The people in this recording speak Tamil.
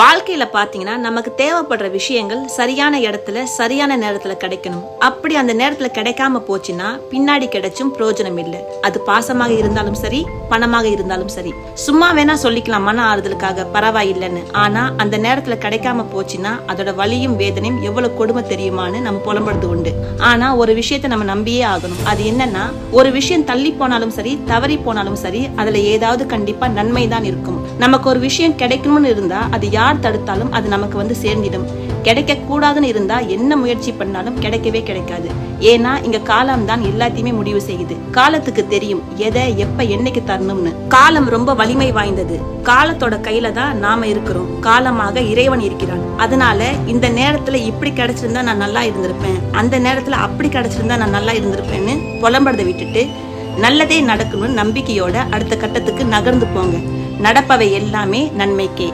வாழ்க்கையில பாத்தீங்கன்னா நமக்கு தேவைப்படுற விஷயங்கள் சரியான இடத்துல சரியான நேரத்துல கிடைக்கணும். அப்படி அந்த நேரத்துல கிடைக்காம போச்சுன்னா பின்னாடி கிடைச்சும் பிரயோஜனம் இல்லை. அது பாசமாக இருந்தாலும் சரி பணமாக இருந்தாலும் சரி. சும்மா வேணா சொல்லிக்கலாம் மன ஆறுதலுக்காக பரவாயில்லைன்னு. ஆனா அந்த நேரத்துல கிடைக்காம போச்சுன்னா அதோட வலியும் வேதனையும் எவ்வளவு கொடுமை தெரியுமான்னு நம்ம புலம்புறது உண்டு. ஆனா ஒரு விஷயத்த நம்ம நம்பியே ஆகணும். அது என்னன்னா ஒரு விஷயம் தள்ளி போனாலும் சரி தவறி போனாலும் சரி அதுல ஏதாவது கண்டிப்பா நன்மை தான் இருக்கும். நமக்கு ஒரு விஷயம் கிடைக்கணும்னு இருந்தா அது யார் யார் தடுத்தாலும் அது நமக்கு வந்து சேர்ந்திடும். கிடைக்க கூடாதுன்னு இருந்தா என்ன முயற்சி பண்ணாலும் கிடைக்கவே கிடைக்காது. ஏன்னா இங்க காலம் தான் எல்லாத்தையுமே முடிவு செய்யுது. காலத்துக்கு தெரியும் எதை எப்ப என்னைக்கு தரணும்னு. காலம் ரொம்ப வலிமை வாய்ந்தது. காலத்தோட கையில தான் நாம இருக்கிறோம். காலமாக இறைவன் இருக்கிறான். அதனால இந்த நேரத்துல இப்படி கிடைச்சிருந்தா நான் நல்லா இருந்திருப்பேன். அந்த நேரத்துல அப்படி கிடைச்சிருந்தா நான் நல்லா இருந்திருப்பேன்னு புலம்புறதை விட்டுட்டு நல்லதே நடக்கணும்னு நம்பிக்கையோட அடுத்த கட்டத்துக்கு நகர்ந்து போங்க. நடப்பவை எல்லாமே நன்மைக்கே.